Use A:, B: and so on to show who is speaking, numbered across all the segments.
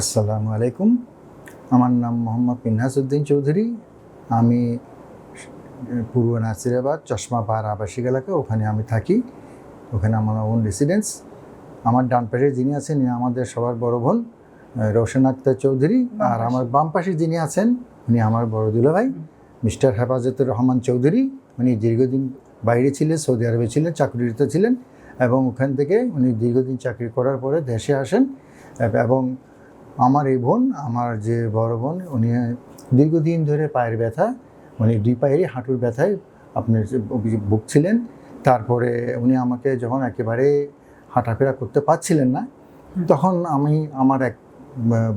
A: আসসালামু আলাইকুম। আমার নাম মোহাম্মদ মিনহাসউদ্দিন চৌধুরী। আমি পূর্ব নাসিরাবাদ চশমা পাহাড় আবাসিক এলাকা ওখানে আমি থাকি। ওখানে আমার ওন রেসিডেন্স আমার ডান পাশে যিনি আছেন আমাদের সবার বড় বোন রোশন আক্তার চৌধুরী। আর আমার বাম পাশে যিনি আছেন উনি আমার বড় দুলাভাই মিস্টার হেফাজতুর রহমান চৌধুরী। উনি দীর্ঘদিন বাইরে ছিলেন সৌদি আরবে ছিলেন চাকরিরত ছিলেন এবং ওখান থেকে উনি দীর্ঘদিন চাকরি করার পরে দেশে আসেন। এবং আমার এই বোন আমার যে বড় বোন উনি দীর্ঘদিন ধরে পায়ের ব্যথা উনি দুই পায়েরই হাঁটুর ব্যথায় আপনার ভুগছিলেন। তারপরে উনি আমাকে যখন একেবারে হাঁটাফেরা করতে পারছিলেন না তখন আমি আমার এক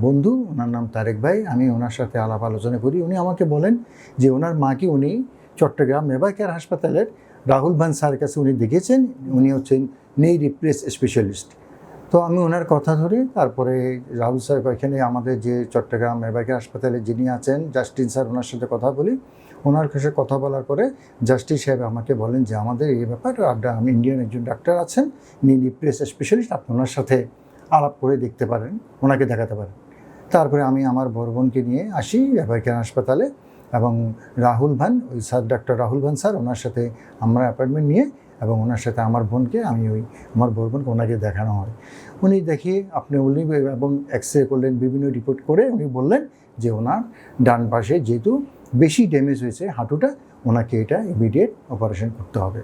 A: বন্ধু ওনার নাম তারেক ভাই আমি ওনার সাথে আলাপ আলোচনা করি। উনি আমাকে বলেন যে ওনার মাকে উনি চট্টগ্রাম মেবা কেয়ার হাসপাতালের রাহুল ভান স্যারের কাছে উনি দেখেছেন? উনি হচ্ছেন নেই রিপ্লেস স্পেশালিস্ট। তো আমি ওনার কথা ধরি, তারপরে রাহুল স্যার এখানে আমাদের যে চট্টগ্রাম মেবাকে হাসপাতালে যিনি আছেন, জাস্টিন স্যার ওনার সাথে কথা বলি। ওনার কাছে কথা বলার পরে জাস্টিস সাহেব আমাকে বলেন যে, আমাদের এই ব্যাপার আমি ইন্ডিয়ান একজন ডাক্তার আছেন নি রিপ্লেস স্পেশালিস্ট, আপনি ওনার সাথে আলাপ করে দেখতে পারেন, ওনাকে দেখাতে পারেন। তারপরে আমি আমার বড় বোনকে নিয়ে আসি মেবাকে হাসপাতালে এবং রাহুল ভান, ওই স্যার, ডাক্তার রাহুল ভান স্যার, ওনার সাথে আমরা অ্যাপয়েন্টমেন্ট নিয়ে এবং ওনার সাথে আমার বোনকে, আমি ওই আমার বড় বোনকে ওনাকে দেখানো হয়। উনি দেখিয়ে আপনি উনি এবং এক্স রে করলেন, বিভিন্ন রিপোর্ট করে উনি বললেন যে ওনার ডান পাশে যেহেতু বেশি ড্যামেজ হয়েছে হাঁটুটা, ওনাকে এটা ইমিডিয়েট অপারেশন করতে হবে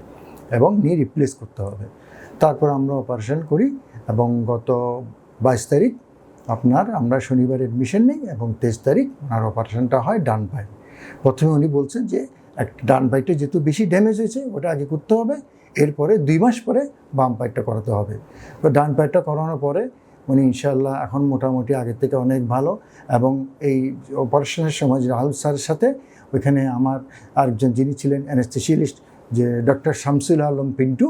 A: এবং নিয়ে রিপ্লেস করতে হবে। তারপর আমরা অপারেশন করি এবং গত বাইশ তারিখ আপনার আমরা শনিবার এডমিশন নিই এবং তেইশ তারিখ ওনার অপারেশনটা হয় ডান পায়ে। প্রথমে উনি বলছেন যে এক ডান পাইটা যেহেতু বেশি ড্যামেজ হয়েছে, ওটা আগে করতে হবে। এরপরে দুই মাস পরে বাম পায়েরটা করাতে হবে। তো ডান পায়েরটা করানোর পরে উনি ইনশাল্লাহ এখন মোটামুটি আগের থেকে অনেক ভালো এবং এই অপারেশনের সময় রাহুল স্যারের সাথে ওইখানে আমার আরেকজন যিনি ছিলেন অ্যানেস্থেশিয়ালিস্ট যে ডক্টর শামসুল আলম পিন্টু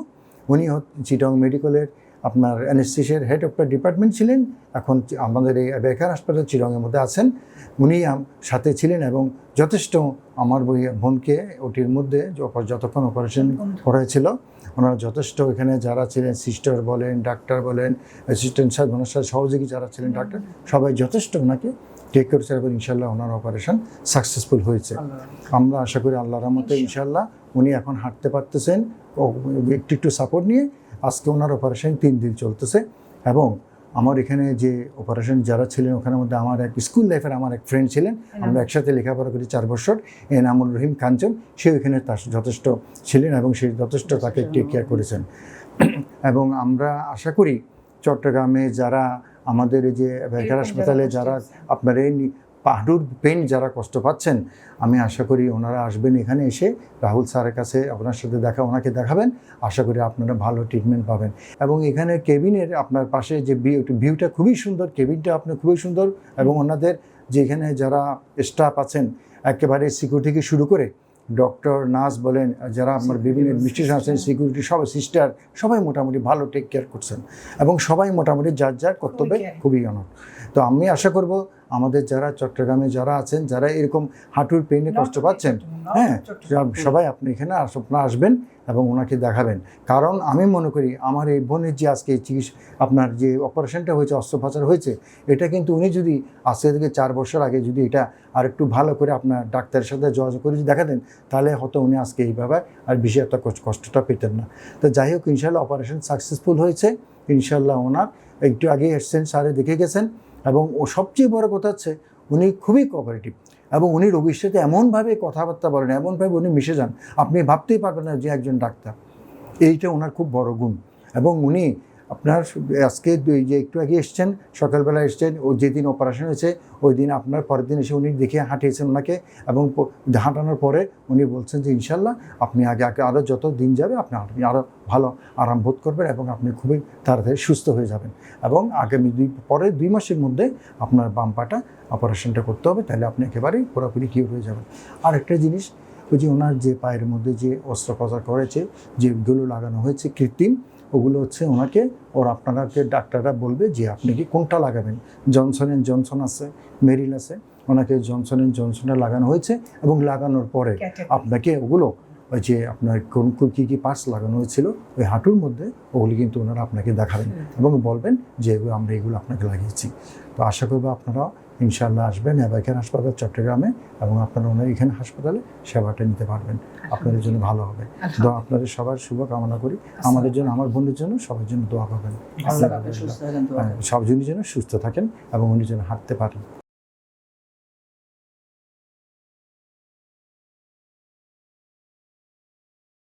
A: উনি চিটং মেডিকেলের আপনার অ্যানেস্থেশিয়ার হেড অফ দ্য ডিপার্টমেন্ট ছিলেন এখন আমাদের এই বেকার হাসপাতাল চিরঙের মধ্যে আছেন। উনি সাথে ছিলেন এবং যথেষ্ট আমার বই বোনকে ওটির মধ্যে যতক্ষণ অপারেশন করা হয়েছিল ওনারা যথেষ্ট এখানে যারা ছিলেন সিস্টার বলেন ডাক্তার বলেন অ্যাসিস্ট্যান্ট সাহেব ওনার সাথে সহযোগী যারা ছিলেন ডাক্তার সবাই যথেষ্ট ওনাকে টেক করেছে এবং ইনশাল্লাহ ওনার অপারেশন সাকসেসফুল হয়েছে। আমরা আশা করি আল্লাহ রহমতে ইনশাল্লাহ। উনি এখন হাঁটতে পারতেছেন ও একটু একটু সাপোর্ট নিয়ে আজকে ওনার অপারেশন তিন দিন চলতেছে এবং আমার এখানে যে অপারেশন যারা ছিলেন ওখানের মধ্যে আমার এক স্কুল লাইফের আমার এক ফ্রেন্ড ছিলেন। আমরা একসাথে লেখাপড়া করি চার বছর। এনামুল রহিম কাঞ্চন সে ওইখানে তার যথেষ্ট ছিলেন এবং সে যথেষ্ট তাকে টেক কেয়ার করেছেন। এবং আমরা আশা করি চট্টগ্রামে যারা আমাদের এই যে বেকার হাসপাতালে যারা আপনার এই পাহাড়ুর পেন যারা কষ্ট পাচ্ছেন আমি আশা করি ওনারা আসবেন এখানে এসে। রাহুল স্যারের কাছে আপনার সাথে দেখা ওনাকে দেখাবেন। আশা করি আপনারা ভালো ট্রিটমেন্ট পাবেন। এবং এখানে কেবিনের আপনার পাশে যে ভিউটা খুবই সুন্দর কেবিনটা আপনার খুবই সুন্দর। এবং ওনাদের যে এখানে যারা স্টাফ আছেন একেবারে সিকিউরিটি থেকে শুরু করে ডক্টর নার্স বলেন যারা আপনার বিভিন্ন অ্যাডমিনিস্ট্রেশন আছেন সিকিউরিটি সবাই সিস্টার সবাই মোটামুটি ভালো টেক কেয়ার করছেন। এবং সবাই মোটামুটি যার যার কর্তব্যে খুবই অনর তো আমি আশা করব আমাদের যারা চট্টগ্রামে যারা আছেন যারা এরকম হাঁটুর পেনে কষ্ট পাচ্ছেন হ্যাঁ সবাই আপনি এখানে আপনারা আসবেন এবং ওনাকে দেখাবেন। কারণ আমি মনে করি আমার এই বোনের যে আজকে এই চিকিৎসা আপনার যে অপারেশনটা হয়েছে অস্ত্রোপচার হয়েছে এটা কিন্তু উনি যদি আজকে থেকে চার বছর আগে যদি এটা আর একটু ভালো করে আপনার ডাক্তারের সাথে যোগাযোগ করে যদি দেখাতেন তাহলে হয়তো উনি আজকে এইভাবে আর বেশি একটা কষ্ট- কষ্টটা পেতেন না। তো যাই হোক ইনশাল্লাহ অপারেশন সাকসেসফুল হয়েছে। ইনশাল্লাহ ওনার একটু আগে এসছেন স্যারে দেখে গেছেন। এবং ও সবচেয়ে বড় কথা হচ্ছে উনি খুবই কোঅপারেটিভ এবং উনি রোগীর সাথে এমনভাবে কথাবার্তা বলেন, এমনভাবে উনি মিশে যান, আপনি ভাবতেই পারবেন না যে একজন ডাক্তার। এইটা ওনার খুব বড় গুণ এবং উনি আপনার আজকে যে একটু আগে এসছেন, সকালবেলা এসছেন, ও যেদিন অপারেশন হয়েছে, ওই দিন আপনার পরের দিন এসে উনি দেখে হাঁটিয়েছেন ওনাকে এবং হাঁটানোর পরে উনি বলছেন যে, ইনশাল্লাহ, আপনি আগে আগে আরও যত দিন যাবে, আপনি আপনি আরও ভালো আরাম বোধ করবেন এবং আপনি খুবই তাড়াতাড়ি সুস্থ হয়ে যাবেন। এবং আগামী দুই পরে দুই মাসের মধ্যে আপনার বাম পাটা অপারেশনটা করতে হবে, তাহলে আপনি একেবারেই পুরোপুরি কিউর হয়ে যাবেন। আর একটা জিনিস, ওই যে ওনার যে পায়ের মধ্যে যে অস্ত্রোপচার করেছে যেগুলো লাগানো হয়েছে কৃত্রিম ওগুলো হচ্ছে ওনাকে ওর আপনাকে ডাক্তাররা বলবে যে আপনি কি কোনটা লাগাবেন। জনসন অ্যান্ড জনসন আছে মেরিল আছে ওনাকে জনসন অ্যান্ড জনসনটা লাগানো হয়েছে এবং লাগানোর পরে আপনাকে ওগুলো ওই যে আপনার কোন কোন কী কী পার্টস লাগানো হয়েছিল ওই হাঁটুর মধ্যে ওগুলি কিন্তু ওনারা আপনাকে দেখাবেন এবং বলবেন যে এগুলো আমরা এগুলো আপনাকে লাগিয়েছি। তো আশা করব আপনারা ইনশাআল্লাহ আসবেন এবাইখান হাসপাতাল চট্টগ্রামে এবং আপনারা ওনার এখানে হাসপাতালে সেবাটা নিতে পারবেন। আপনাদের জন্য ভালো হবে। তো আপনাদের সবার শুভ কামনা করি। আমাদের জন্য আমার বোনের জন্য সবার জন্য দোয়া
B: তো
A: হ্যাঁ, সব জনের জন্য সুস্থ থাকেন এবং উনি যেন হাঁটতে পারেন।